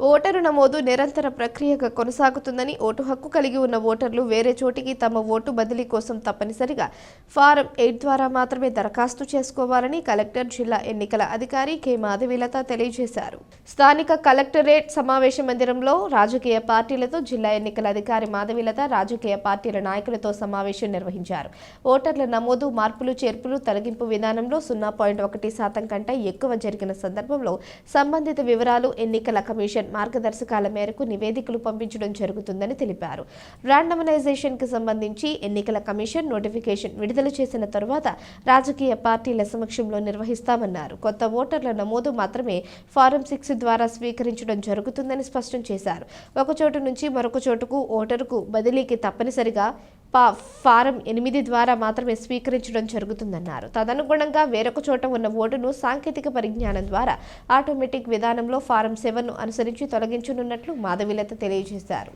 Voter నమోదు నిరంతర ప్రక్రియగా కొనసాగుతుందని ఓటు హక్కు కలిగి ఉన్న ఓటర్లు వేరే చోటికి తమ ఓటు బదిలీ కోసం తప్పనిసరిగా ఫారం ఎయిట్ ద్వారా మాత్రమే దరఖాస్తు చేసుకోవాలని కలెక్టర్ జిల్లా ఎన్నికల అధికారి కె. మాధవీలత తెలియజేశారు. స్థానిక కలెక్టరేట్ సమావేశ మందిరంలో రాజకీయ పార్టీలతో జిల్లా ఎన్నికల అధికారి మాధవీలత రాజకీయ పార్టీల నాయకులతో సమావేశం నిర్వహించారు. ఓటర్ల నమోదు మార్పులు చేర్పులు తొలగింపు విధానంలో సున్నా పాయింట్ ఒకటి శాతం కంటే ఎక్కువ జరిగిన సందర్భంలో సంబంధిత వివరాలు ఎన్నికల కమిషన్ మార్గదర్శకాల మేరకు నివేదికలు పంపించడం జరుగుతుందని తెలిపారు. ర్యాండమనైజేషన్కి సంబంధించి ఎన్నికల కమిషన్ నోటిఫికేషన్ విడుదల చేసిన తరువాత రాజకీయ పార్టీల సమక్షంలో నిర్వహిస్తామన్నారు. కొత్త ఓటర్ల నమోదు మాత్రమే ఫారం సిక్స్ ద్వారా స్వీకరించడం జరుగుతుందని స్పష్టం చేశారు. ఒక చోటు నుంచి మరొక చోటుకు ఓటరుకు బదిలీకి తప్పనిసరిగా ఫారం ఎనిమిది ద్వారా మాత్రమే స్వీకరించడం జరుగుతుందన్నారు. తదనుగుణంగా వేరొక చోట ఉన్న ఓటును సాంకేతిక పరిజ్ఞానం ద్వారా ఆటోమేటిక్ విధానంలో ఫారం సెవెన్ను అనుసరించి తొలగించనున్నట్లు మాధవిలత తెలియజేశారు.